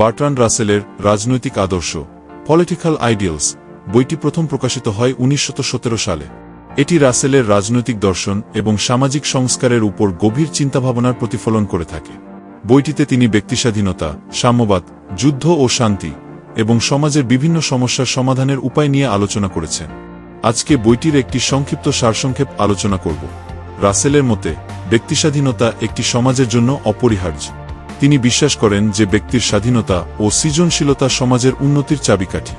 Bertrand রাসেলের রাজনৈতিক আদর্শ পলিটিক্যাল আইডিয়ালস বইটি প্রথম প্রকাশিত হয় উনিশশো সালে। এটি রাসেলের রাজনৈতিক দর্শন এবং সামাজিক সংস্কারের উপর গভীর চিন্তাভাবনার প্রতিফলন করে থাকে। বইটিতে তিনি ব্যক্তিস্বাধীনতা, সাম্যবাদ, যুদ্ধ ও শান্তি এবং সমাজের বিভিন্ন সমস্যার সমাধানের উপায় নিয়ে আলোচনা করেছেন। আজকে বইটির একটি সংক্ষিপ্ত সারসংক্ষেপ আলোচনা করব। রাসেলের মতে, ব্যক্তিস্বাধীনতা একটি সমাজের জন্য অপরিহার্য। তিনি বিশ্বাস করেন যে ব্যক্তির স্বাধীনতা ও সৃজনশীলতা সমাজের উন্নতির চাবিকাঠি।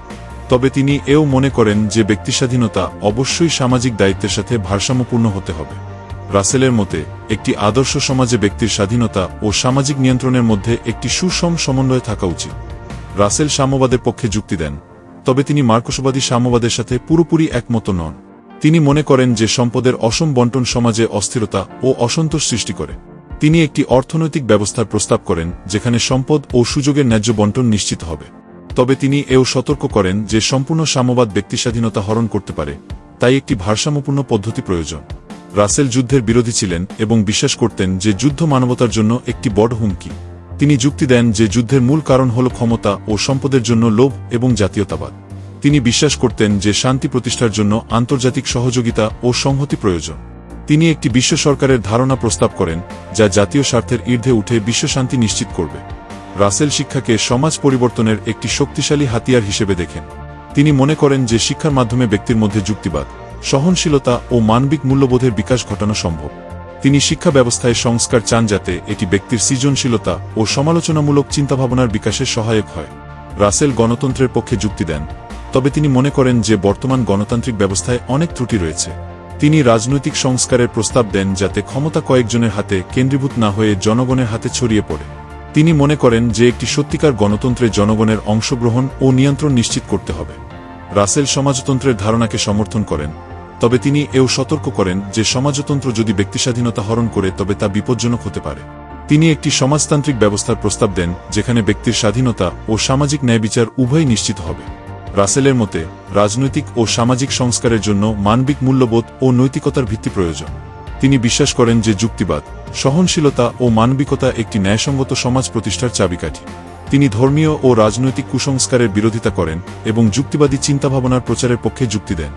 তবে তিনি এও মনে করেন যে ব্যক্তি স্বাধীনতা অবশ্যই সামাজিক দায়িত্বের সাথে ভারসাম্যপূর্ণ হতে হবে। রাসেলের মতে, একটি আদর্শ সমাজে ব্যক্তির স্বাধীনতা ও সামাজিক নিয়ন্ত্রণের মধ্যে একটি সুষম সমন্বয় থাকা উচিত। রাসেল সাম্যবাদের পক্ষে যুক্তি দেন, তবে তিনি মার্কসবাদী সাম্যবাদের সাথে পুরোপুরি একমত নন। তিনি মনে করেন যে সম্পদের অসম বন্টন সমাজে অস্থিরতা ও অসন্তোষ সৃষ্টি করে। তিনি একটি অর্থনৈতিক ব্যবস্থার প্রস্তাব করেন, যেখানে সম্পদ ও সুযোগের ন্যায্য বন্টন নিশ্চিত হবে। তবে তিনি এও সতর্ক করেন যে সম্পূর্ণ সাম্যবাদ ব্যক্তিস্বাধীনতা হরণ করতে পারে, তাই একটি ভারসাম্যপূর্ণ পদ্ধতি প্রয়োজন। রাসেল যুদ্ধের বিরোধী ছিলেন এবং বিশ্বাস করতেন যে যুদ্ধ মানবতার জন্য একটি বড় হুমকি। তিনি যুক্তি দেন যে যুদ্ধের মূল কারণ হল ক্ষমতা ও সম্পদের জন্য লোভ এবং জাতীয়তাবাদ। তিনি বিশ্বাস করতেন যে শান্তি প্রতিষ্ঠার জন্য আন্তর্জাতিক সহযোগিতা ও সংহতি প্রয়োজন। তিনি একটি বিশ্ব সরকারের ধারণা প্রস্তাব করেন, যা জাতীয় স্বার্থের ঊর্ধ্বে উঠে বিশ্বশান্তি নিশ্চিত করবে। রাসেল শিক্ষাকে সমাজ পরিবর্তনের একটি শক্তিশালী হাতিয়ার হিসেবে দেখেন। তিনি মনে করেন যে শিক্ষার মাধ্যমে ব্যক্তির মধ্যে যুক্তিবাদ, সহনশীলতা ও মানবিক মূল্যবোধের বিকাশ ঘটানো সম্ভব। তিনি শিক্ষা ব্যবস্থায় সংস্কার চান যাতে এটি ব্যক্তির সৃজনশীলতা ও সমালোচনামূলক চিন্তাভাবনার বিকাশে সহায়ক হয়। রাসেল গণতন্ত্রের পক্ষে যুক্তি দেন, তবে তিনি মনে করেন যে বর্তমান গণতান্ত্রিক ব্যবস্থায় অনেক ত্রুটি রয়েছে। তিনি রাজনৈতিক সংস্কারের প্রস্তাব দেন যাতে ক্ষমতা কয়েকজনের হাতে কেন্দ্রীভূত না হয়ে জনগণের হাতে ছড়িয়ে পড়ে। তিনি মনে করেন যে একটি সত্যিকার গণতন্ত্রে জনগণের অংশগ্রহণ ও নিয়ন্ত্রণ নিশ্চিত করতে হবে। রাসেল সমাজতন্ত্রের ধারণাকে সমর্থন করেন, তবে তিনি এও সতর্ক করেন যে সমাজতন্ত্র যদি ব্যক্তিস্বাধীনতা হরণ করে তবে তা বিপজ্জনক হতে পারে। তিনি একটি সমাজতান্ত্রিক ব্যবস্থার প্রস্তাব দেন, যেখানে ব্যক্তির স্বাধীনতা ও সামাজিক ন্যায়বিচার উভয়ই নিশ্চিত হবে। রাসেলের মতে, রাজনৈতিক ও সামাজিক সংস্কারের জন্য মানবিক মূল্যবোধ ও নৈতিকতার ভিত্তি প্রয়োজন। তিনি বিশ্বাস করেন যে যুক্তিবাদ, সহনশীলতা ও মানবিকতা একটি ন্যায়সঙ্গত সমাজ প্রতিষ্ঠার চাবিকাঠি। তিনি ধর্মীয় ও রাজনৈতিক কুসংস্কারের বিরোধিতা করেন এবং যুক্তিবাদী চিন্তাভাবনার প্রচারের পক্ষে যুক্তি দেন।